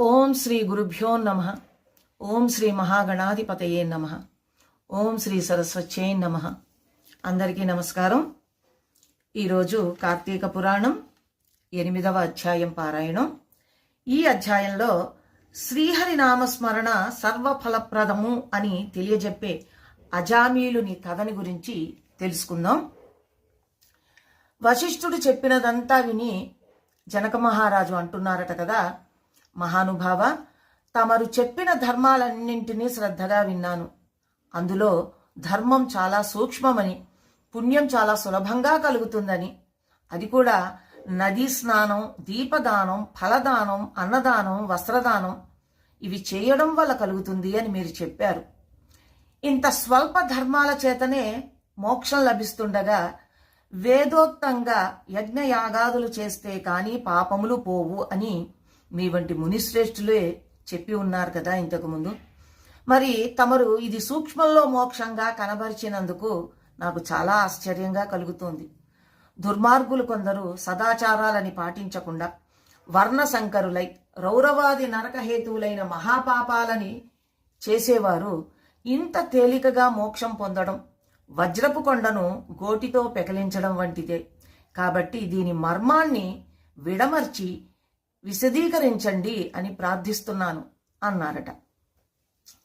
ఓం శ్రీ గురుభ్యో నమ. ఓం శ్రీ మహాగణాధిపతయే నమ. ఓం శ్రీ సరస్వత్యే నమ. అందరికీ నమస్కారం. ఈరోజు కార్తీక పురాణం ఎనిమిదవ అధ్యాయం పారాయణం. ఈ అధ్యాయంలో శ్రీహరి నామస్మరణ సర్వఫలప్రదము అని తెలియజెప్పే అజామీలుని కథని గురించి తెలుసుకుందాం. వశిష్ఠుడు చెప్పినదంతా విని జనక మహారాజు అంటున్నారట కదా మహానుభావ తమరు చెప్పిన ధర్మాలన్నింటినీ శ్రద్ధగా విన్నాను. అందులో ధర్మం చాలా సూక్ష్మమని పుణ్యం చాలా సులభంగా కలుగుతుందని. అది కూడా నదీ స్నానం దీపదానం ఫలదానం అన్నదానం వస్త్రదానం. ఇవి చేయడం వల్ల కలుగుతుంది అని మీరు చెప్పారు. ఇంత స్వల్ప ధర్మాల చేతనే మోక్షం లభిస్తుండగా వేదోక్తంగా యజ్ఞయాగాదులు చేస్తే కానీ పాపములు పోవు అని మీ వంటి మునిశ్రేష్ఠులే చెప్పి ఉన్నారు కదా ఇంతకుముందు మరి తమరు ఇది సూక్ష్మంలో మోక్షంగా కనబరిచినందుకు నాకు చాలా ఆశ్చర్యంగా కలుగుతోంది. దుర్మార్గులు కొందరు సదాచారాలని పాటించకుండా వర్ణ సంకరులై రౌరవాది నరకహేతువులైన మహాపాపాలని చేసేవారు ఇంత తేలికగా మోక్షం పొందడం వజ్రపు కొండను గోటితో పెకలించడం వంటిదే. కాబట్టి దీని మర్మాన్ని విడమర్చి విశదీకరించండి అని ప్రార్థిస్తున్నాను అన్నారట.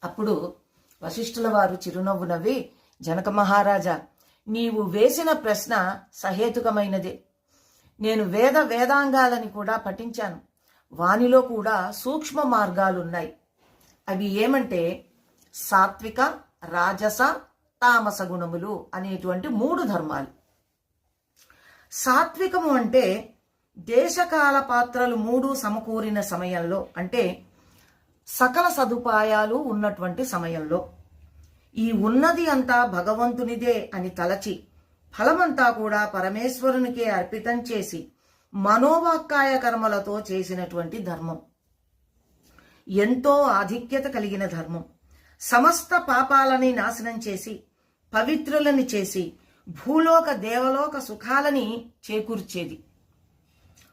అప్పుడు వశిష్ఠుల వారు చిరునవ్వు నవ్వి జనక మహారాజా నీవు వేసిన ప్రశ్న సహేతుకమైనదే. నేను వేద వేదాంగాలని కూడా పఠించాను. వానిలో కూడా సూక్ష్మ మార్గాలున్నాయి. అవి ఏమంటే సాత్విక రాజస తామస గుణములు అనేటువంటి మూడు ధర్మాలు. సాత్వికము అంటే దేశకాల పాత్రలు మూడు సమకూరిన సమయంలో అంటే సకల సదుపాయాలు ఉన్నటువంటి సమయంలో ఈ ఉన్నది అంతా భగవంతునిదే అని తలచి ఫలమంతా కూడా పరమేశ్వరునికే అర్పితం చేసి మనోవాక్కాయ కర్మలతో చేసినటువంటి ధర్మం. ఎంతో ఆధిక్యత కలిగిన ధర్మం. సమస్త పాపాలని నాశనం చేసి పవిత్రులని చేసి భూలోక దేవలోక సుఖాలని చేకూర్చేది.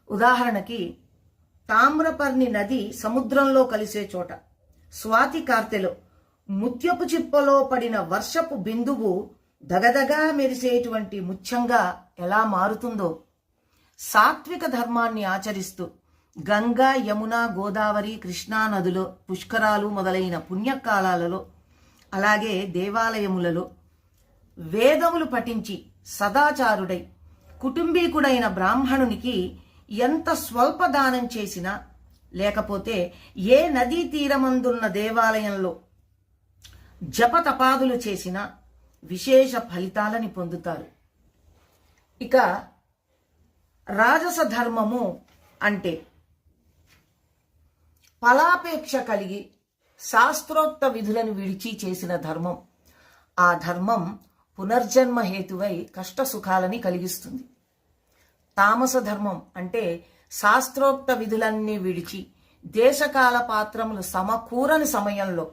ఉదాహరణకి తామ్రపర్ణి నది సముద్రంలో కలిసే చోట. స్వాతి కార్తెలో ముత్యపు చిప్పలో పడిన వర్షపు బిందువు దగదగా మెరిసేటువంటి ముత్యంగా ఎలా మారుతుందో. సాత్విక ధర్మాన్ని ఆచరిస్తూ గంగా యమున గోదావరి కృష్ణా నదులో పుష్కరాలు మొదలైన పుణ్యకాలాలలో అలాగే దేవాలయములలో వేదములు పఠించి సదాచారుడై కుటుంబీకుడైన బ్రాహ్మణునికి ఎంత స్వల్ప దానం చేసినా లేకపోతే ఏ నదీ తీరమందున్న దేవాలయంలో జపతపాదులు చేసిన విశేష ఫలితాలని పొందుతారు. ఇక రాజస ధర్మము అంటే ఫలాపేక్ష కలిగి శాస్త్రోక్త విధులను విడిచి చేసిన ధర్మం. ఆ ధర్మం పునర్జన్మ హేతువై కష్ట సుఖాలని కలిగిస్తుంది. తామస ధర్మం అంటే శాస్త్రోక్త విధులన్నీ విడిచి దేశకాల పాత్రములు సమకూరని సమయంలో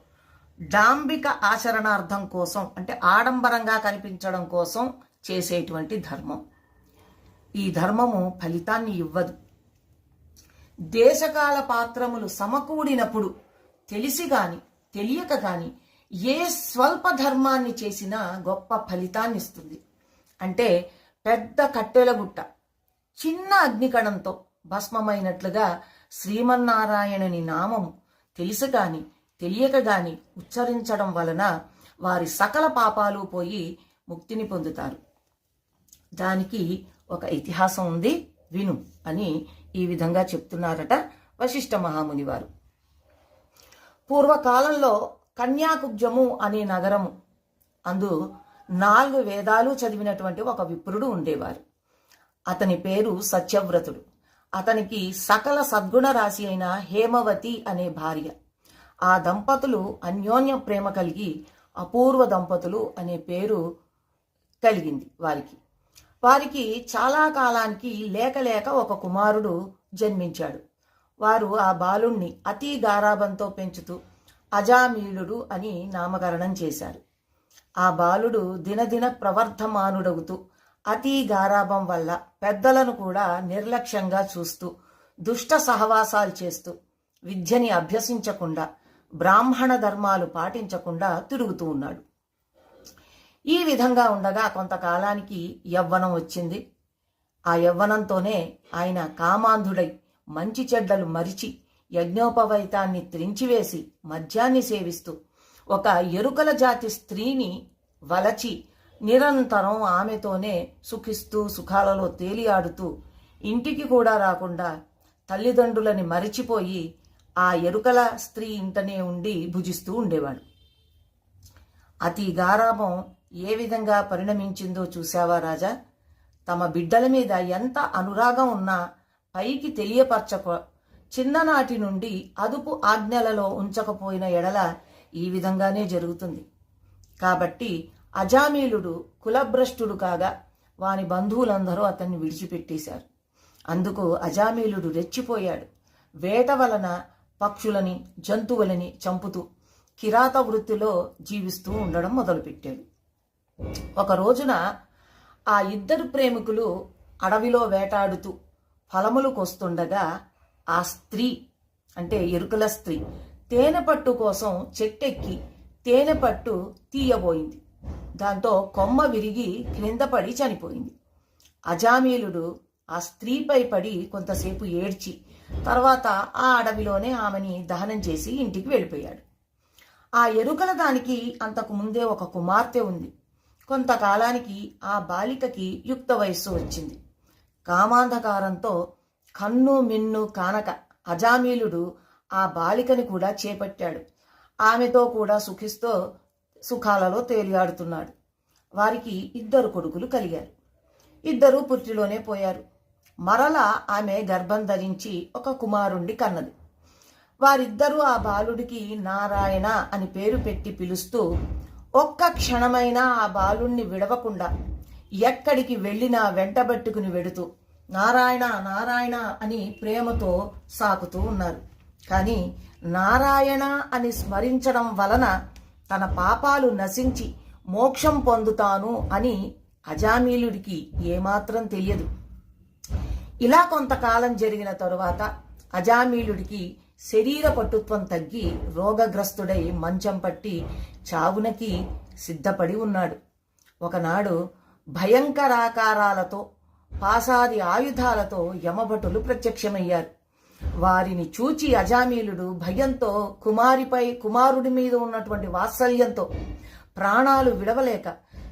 డాంబిక ఆచరణార్థం కోసం అంటే ఆడంబరంగా కనిపించడం కోసం చేసేటువంటి ధర్మం. ఈ ధర్మము ఫలితాన్ని ఇవ్వదు. దేశకాల పాత్రములు సమకూడినప్పుడు తెలిసి గాని తెలియక గాని ఏ స్వల్ప ధర్మాన్ని చేసినా గొప్ప ఫలితాన్ని ఇస్తుంది అంటే పెద్ద కట్టెల గుట్ట చిన్న అగ్నికణంతో భస్మమైనట్లుగా శ్రీమన్నారాయణుని నామము తెలుసు గాని తెలియక గాని ఉచ్చరించడం వలన వారి సకల పాపాలు పోయి ముక్తిని పొందుతారు. దానికి ఒక ఇతిహాసం ఉంది విను అని ఈ విధంగా చెప్తున్నారట వశిష్ఠ మహాముని వారు పూర్వకాలంలో కన్యాకుబ్జము అనే నగరము అందు నాలుగు వేదాలు చదివినటువంటి ఒక విప్రుడు ఉండేవారు. అతని పేరు సత్యవ్రతుడు. అతనికి సకల సద్గుణ రాశి అయిన హేమవతి అనే భార్య. ఆ దంపతులు అన్యోన్య ప్రేమ కలిగి అపూర్వ దంపతులు అనే పేరు కలిగింది వారికి. వారికి చాలా కాలానికి లేక లేక ఒక కుమారుడు జన్మించాడు. వారు ఆ బాలుణ్ణి అతి గారాబంతో పెంచుతూ అజామీలుడు అని నామకరణం చేశారు. ఆ బాలుడు దినదిన ప్రవర్ధమానుడవుతూ అతి గారాభం వల్ల పెద్దలను కూడా నిర్లక్ష్యంగా చూస్తూ దుష్ట సహవాసాలు చేస్తూ విద్యని అభ్యసించకుండా బ్రాహ్మణ ధర్మాలు పాటించకుండా తిరుగుతూ ఉన్నాడు. ఈ విధంగా ఉండగా కొంతకాలానికి యవ్వనం వచ్చింది. ఆ యవ్వనంతోనే ఆయన కామాంధుడై మంచి చెడ్డలు మరిచి యజ్ఞోపవైతాన్ని త్రించివేసి మద్యాన్ని సేవిస్తూ ఒక ఎరుకల జాతి స్త్రీని వలచి నిరంతరం ఆమెతోనే సుఖిస్తూ సుఖాలలో తేలియాడుతూ ఇంటికి కూడా రాకుండా తల్లిదండ్రులని మరిచిపోయి ఆ ఎరుకల స్త్రీ ఇంటనే ఉండి భుజిస్తూ ఉండేవాడు. అతి గారాభం ఏ విధంగా పరిణమించిందో చూశావా రాజా? తమ బిడ్డల మీద ఎంత అనురాగం ఉన్నా పైకి తెలియపరచక చిన్ననాటి నుండి అదుపు ఆజ్ఞలలో ఉంచకపోయిన ఎడల ఈ విధంగానే జరుగుతుంది. కాబట్టి అజామీలుడు కులభ్రష్టుడు కాగా వాని బంధువులందరూ అతన్ని విడిచిపెట్టేశారు. అందుకు అజామీలుడు రెచ్చిపోయాడు. వేట వలన పక్షులని జంతువులని చంపుతూ కిరాత వృత్తిలో జీవిస్తూ ఉండడం మొదలుపెట్టాడు. ఒక రోజున ఆ ఇద్దరు ప్రేమికులు అడవిలో వేటాడుతూ ఫలములు కొస్తుండగా ఆ స్త్రీ అంటే ఎరుకల స్త్రీ తేనెపట్టు కోసం చెట్టెక్కి తేనెపట్టు తీయబోయింది. దాంతో కొమ్మ విరిగి క్రిందపడి చనిపోయింది. అజామీలుడు ఆ స్త్రీపై పడి కొంతసేపు ఏడ్చి తర్వాత ఆ అడవిలోనే ఆమెని దహనం చేసి ఇంటికి వెళ్ళిపోయాడు. ఆ ఎరుకల దానికి అంతకు ముందే ఒక కుమార్తె ఉంది. కొంతకాలానికి ఆ బాలికకి యుక్త వయస్సు వచ్చింది. కామాంధకారంతో కన్ను మిన్ను కానక అజామీలుడు ఆ బాలికని కూడా చేపట్టాడు. ఆమెతో కూడా సుఖిస్తూ సుఖాలలో తేలియాడుతున్నాడు. వారికి ఇద్దరు కొడుకులు కలిగారు. ఇద్దరూ పుట్టిలోనే పోయారు. మరల ఆమె గర్భం ధరించి ఒక కుమారుణ్ణి కన్నది. వారిద్దరూ ఆ బాలుడికి నారాయణ అని పేరు పెట్టి పిలుస్తూ ఒక్క క్షణమైనా ఆ బాలుణ్ణి విడవకుండా ఎక్కడికి వెళ్ళినా వెంటబెట్టుకుని వెడుతూ నారాయణ నారాయణ అని ప్రేమతో సాకుతూ ఉన్నారు. కానీ నారాయణ అని స్మరించడం వలన తన పాపాలు నశించి మోక్షం పొందుతాను అని అజామీలుడికి ఏమాత్రం తెలియదు. ఇలా కొంతకాలం జరిగిన తరువాత అజామీలుడికి శరీర పటుత్వం తగ్గి రోగగ్రస్తుడై మంచం పట్టి చావునకి సిద్ధపడి ఉన్నాడు. ఒకనాడు భయంకరాకారాలతో పాసాది ఆయుధాలతో యమభటులు ప్రత్యక్షమయ్యారు. వారిని చూచి అజామీలుడు భయంతో కుమారిపై కుమారుడి మీద ఉన్నటువంటి వాత్సల్యంతో ప్రాణాలు విడవలేక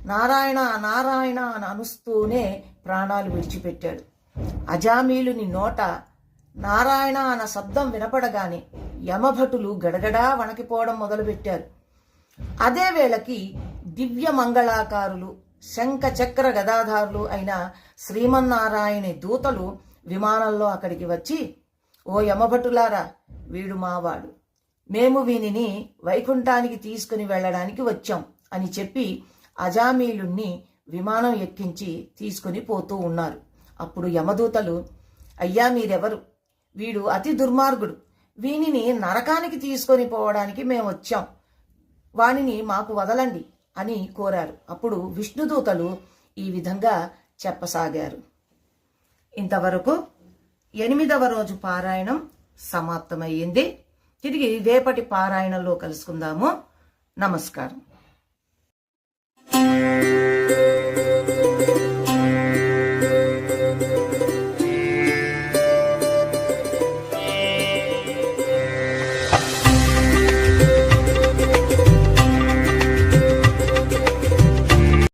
నారాయణ నారాయణ అని అనుస్తూనే ప్రాణాలు విడిచిపెట్టాడు. అజామీలుని నోట నారాయణ అన్న శబ్దం వినపడగానే యమభటులు గడగడా వణకిపోవడం మొదలుపెట్టారు. అదే వేళకి దివ్య మంగళాకారులు శంఖ చక్ర గదాధారులు అయిన శ్రీమన్నారాయణ దూతలు విమానంలో అక్కడికి వచ్చి ఓ యమభటులారా వీడు మావాడు. మేము వీనిని వైకుంఠానికి తీసుకుని వెళ్ళడానికి వచ్చాం అని చెప్పి అజామీలుణ్ణి విమానం ఎక్కించి తీసుకుని పోతూ ఉన్నారు. అప్పుడు యమదూతలు అయ్యా మీరెవరు? వీడు అతి దుర్మార్గుడు. వీనిని నరకానికి తీసుకొని పోవడానికి మేము వచ్చాం. వానిని మాకు వదలండి అని కోరారు. అప్పుడు విష్ణుదూతలు ఈ విధంగా చెప్పసాగారు. ఇంతవరకు ఎనిమిదవ రోజు పారాయణం సమాప్తమయ్యింది. తిరిగి రేపటి పారాయణంలో కలుసుకుందాము. నమస్కారం.